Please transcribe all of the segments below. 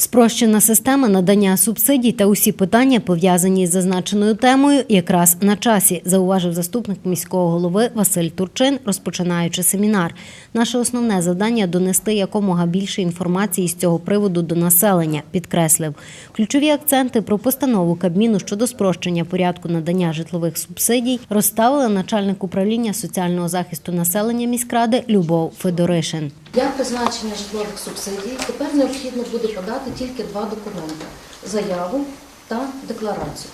Спрощена система надання субсидій та усі питання, пов'язані з зазначеною темою, якраз на часі, зауважив заступник міського голови Василь Турчин, розпочинаючи семінар. Наше основне завдання донести якомога більше інформації з цього приводу до населення, підкреслив. Ключові акценти про постанову Кабміну щодо спрощення порядку надання житлових субсидій розставила начальник управління соціального захисту населення міськради Любов Федоришин. Для призначення житлових субсидій тепер необхідно буде подати тільки два документи заяву та декларацію.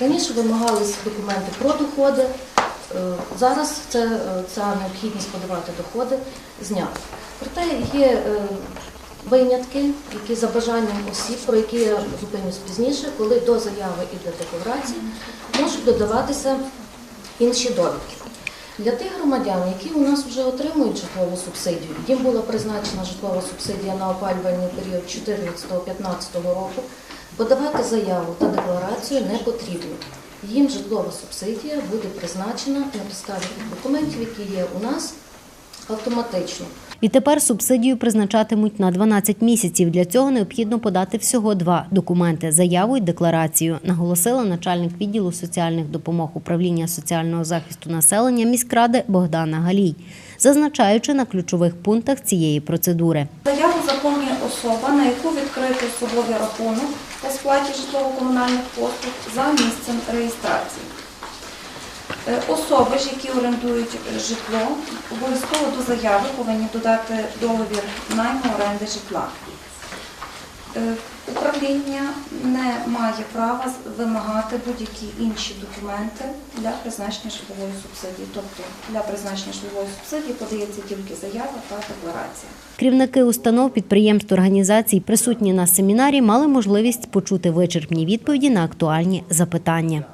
Раніше вимагались документи про доходи, е, зараз це, е, ця необхідність подавати доходи знята. Проте є е, винятки, які за бажанням осіб, про які я зупинюсь пізніше, коли до заяви і до декларації можуть додаватися інші довідки. Для тих громадян, які у нас вже отримують житлову субсидію, їм була призначена житлова субсидія на опалювальний період 2014-2015 року, подавати заяву та декларацію не потрібно. Їм житлова субсидія буде призначена на підставі документів, які є у нас автоматично. Відтепер субсидію призначатимуть на 12 місяців. Для цього необхідно подати всього два документи заяву і декларацію, наголосила начальник відділу соціальних допомог управління соціального захисту населення міськради Богдана Галій, зазначаючи на ключових пунктах цієї процедури. Заяву заповнює особа, на яку відкрито особовий рахунок по сплаті житлово-комунальних послуг за місцем реєстрації. Е, Особи ж, які орендують житло, обов'язково до заяви повинні додати договір найму оренди житла. Е, Управління не має права вимагати будь-які інші документи для призначення житлової субсидії. Тобто для призначення житлової субсидії подається тільки заява та декларація. Керівники установ, підприємств, організацій, присутні на семінарі, мали можливість почути вичерпні відповіді на актуальні запитання.